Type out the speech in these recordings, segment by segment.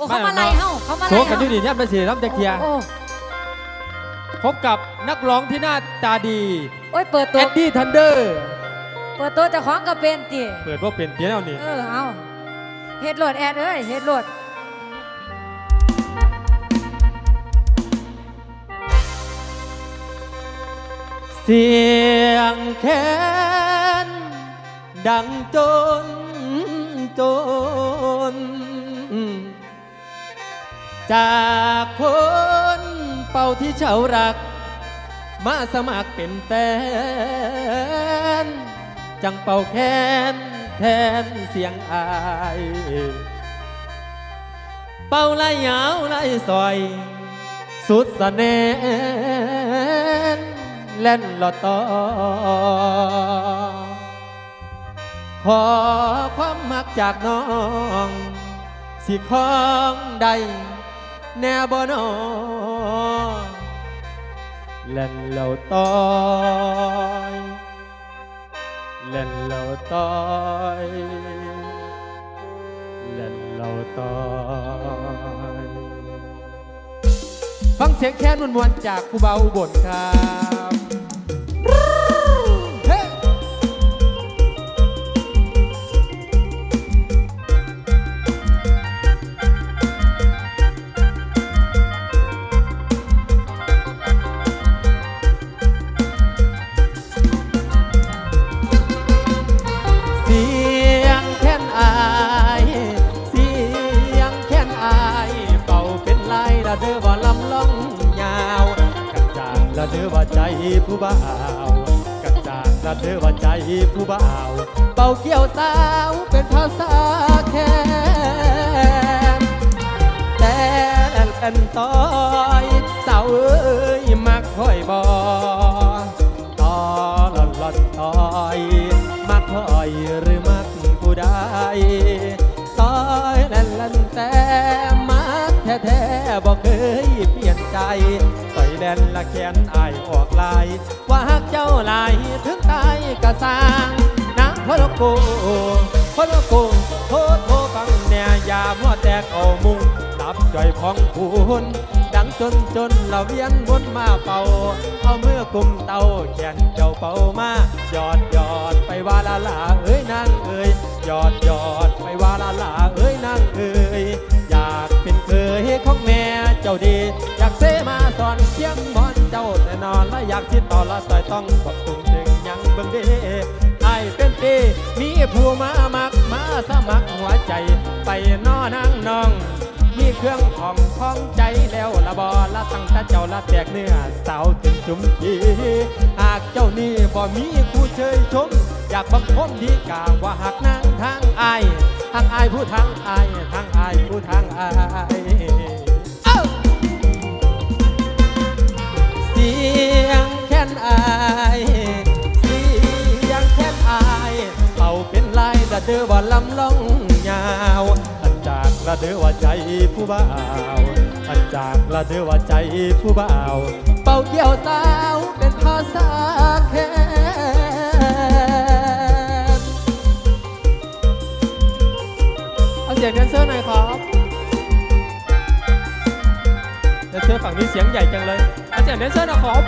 อ้เขามาไล่เฮาเขามาโซไล่กันเฮาด้วยนี่ย่ำไปสีน้ำตะเคียโอ้พบกับนักร้องที่หน้าตาดีโอ้ยเปิดตัเอ็วดดี้ทันเดอร์เปิดตัวเจะของก็เป็นติเปิดว่าเป็นเตี้ยแล้วนี่เออเอาเฮ็ดโหลดแอดเอ้ยเฮ็ดโหลดเสียงแค้นดังจนจน จากคนเป่าที่เฉารัก มาสมัครเป็นแฟน จังเป่าแค้นแทนเสียงอาย เป่าไล่ยาวไล่ซอย สุดสะแนนเล่นลอต่อขอความมักจากน้อง สิของใด แน่บ่นอล่นเราตอยล่นเราตอยล่นเราตอยฟังเสียงแค้นมวนๆจากครูบาอุบลครับ อว่าใจผู้บ่าวกันจางละเด้อว่าใจผู้บ่าว เป่าเกี่ยวสาวเป็นภาษาแค้นแต่แอนต้อยสาวเอ้ยมักค่อยบอตอหล่อนหล่อนต้อย มักค่อยหรือมักผู้ใด นละแขนอายออกลาย ว่าหากเจ้าลายถึงตายกะสร้างนะพะโลโกพะโลโกโทษโทษฟังแน่ยามัวแตกเอามุงตับจ่อยพองพูนดังจนจนเราเวียนวนมาเป่า เอาเมื่อกุมเตาแขนเจ้าเป่ามาหยอดหยอดไปว่าลาลาเอ้ยนางเอ้ยหยอดหยอดไปว่าลาลาียงมอนเจ้าแต่นอนและอยากที่ต่อละต่อยต้องบอกตุงจึงยังเบิ่งเด้ไอเป็นปีมีผู้มามักมาสมัครหัวใจ ไปนอนั่งนอง มีเครื่องของท้องใจแล้วละบอละตั้งแต่เจ้าละแตกเนื้อสาวถึงจุมพีหากเจ้านี่บ่มีคู่เชยชม อยากบังคนดีกาว่าหากนางทางไอทางไอผู้ทางไอทางไอผู้ทางไอ ด้อว่าลำล่องยาว อันจากละเด้อว่าใจผู้บ่าว อันจากละเด้อว่าใจผู้บ่าว เป่าเกี่ยวสาวเป็นภาษาแค้นเอาเสียงแดนเซอร์หน่อยครับแดนเซอร์ฝั่งนี้เสียงใหญ่จังเลยอาจารย์แดนเซอร์นะครับ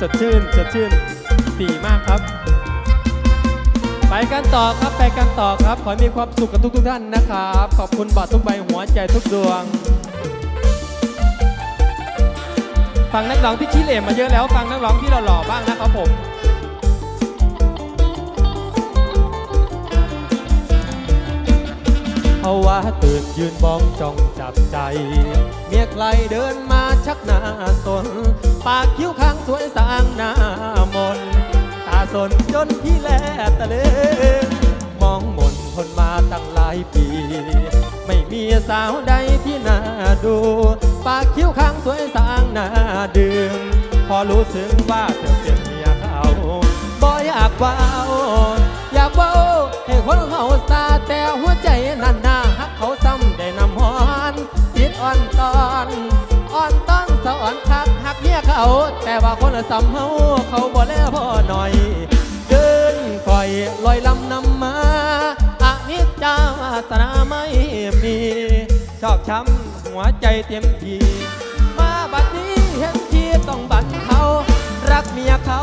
สดชื่นสดชื่น ดีมากครับ ไปกันต่อครับไปกันต่อครับ ขอให้มีความสุขกับทุกทุกๆท่านนะครับ ขอบคุณบัตรทุกใบหัวใจทุกดวง ฟังนักร้องที่ขี้เหร่มาเยอะแล้วฟังนักร้องที่เราหล่อบ้างนะครับผมเอาว่าตื่นยืนมองจ้องจับใจ เมียใครเดินมาชักหน้าสน ปากคิ้วข้างสวยสางหน้ามนตา สนจนพี่แลตะเลงมองมนทนมาตั้งหลายปี ไม่มีสาวใดที่น่าดู ปากคิ้วข้างสวยสางหน้าดึง พอรู้สึกว่าเธอเป็นเมียเขาบ่อยากเว้าอยากเว้าให้คนเขาซาแต่หัวใจนั่นน่าฮักเขาซ้ำได้นำฮอนจิตอ่อนตอน อนสะอ่อนคักหักเมียเขา แต่ว่าคนละซ้ำเฮาเขาบ่แลพ่อหน่อย เดินคอยลอยลำนำมาอานิจจาสนาไม่มีชอบช้ำหัวใจเต็มทีมาบัดนี้เห็นทีต้องบัดเขา รักเมียเขา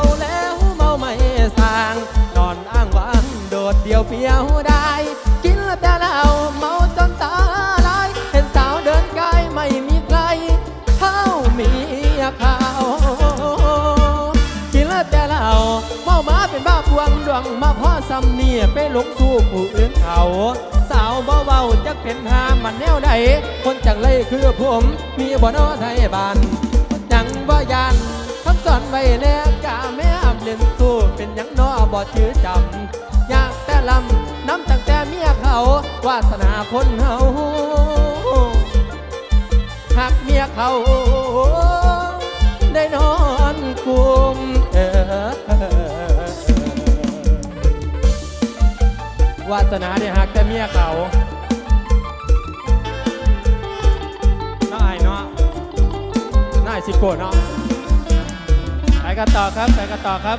วงมาพ่อซ้ำเนี่ยไปหลงสู่ผู้อื่นเขา สาวเบาๆจักเป็นหามันแนวใดคนจังเลยคือผม มีบ่อนอไทยบ้านจังบ่ยันคำสอนไว้แน่กาแม่อำเล่นสู้เป็นยังนอบ่ชื่อจำอยากแต่ลำน้ำตั้งแต่เมียเขา วาสนาคนเฮาหักเมียเขา ได้นอนกุมเออ วาสนาเนี่ยหักแต่เมียเขาน้าไอ้เนาะน้าไอ้สิโกดเนาะไปกันต่อครับไปกันต่อครับ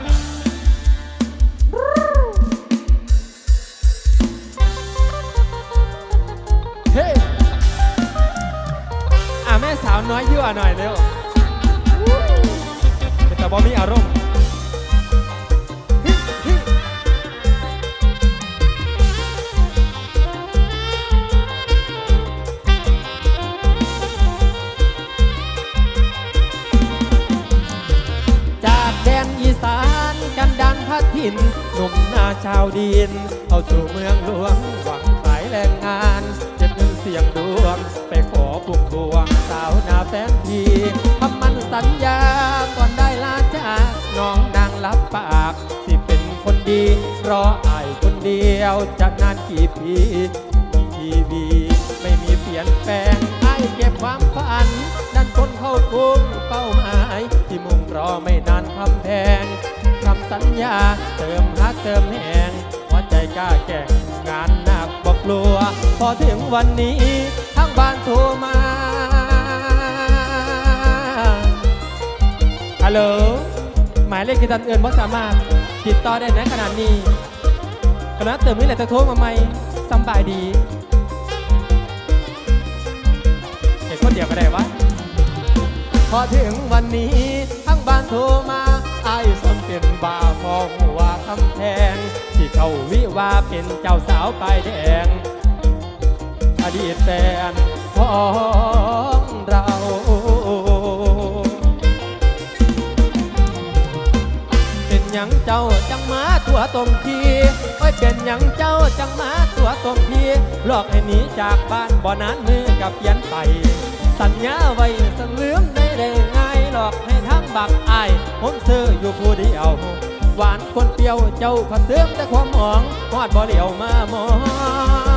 เฮ้อะแม่สาวน้อยยั่วหน่อยเร็วเป็นแต่บอมีอารมณ์ ดิน หนุ่มหน้าชาวดินเข้าสู่เมืองหลวง หวังขายแรงงานเจ็บเงินเสียงดวง ไปขอปุ่มดวง สาวนาแฟนทีคำมันสัญญาก่อนได้ลาจากน้องนางรับปากสิเป็นคนดีรออายคนเดียวจะนานกี่ปีทีวีไม่มีเปลี่ยนแปลงไอ้เก็บความฝันดันคนเข้าทุ่งเป้าหมายที่มุ่งรอไม่นาน สัญญา เติมฮักเติมแหงหัวใจกล้าแก่งงานหนักบอกกลัว พอถึงวันนี้ทั้งบ้านโทรมาฮัลโหลหมายเลขที่ตันเอิญว่าสามารถติดต่อได้ในขนาดนี้กำลังเติมนี่แหละจะโทรมาไหมสบายดีเห็นคนเดียวก็ได้วะพอถึงวันนี้ทั้งบ้านโทรมาไอ เขาวิวาเป็นเจ้าสาวป้ายแดง อดีตแฟนของเราเป็นยังเจ้าจังมาตัวตรงทีโอ้ยเป็นยังเจ้าจังมาตัวตรงทีหลอกให้หนีจากบ้านบ่อนานมือกับเปลี่ยนไป สัญญาไว้สลืมได้ได้ง่ายหลอกให้ทั้งบักอายผมซื้ออยู่ผู้เดียว หวานคนเปรี้ยวเจ้าผัดเติมแต่ความหอมทอดบ่เหลียวมามอง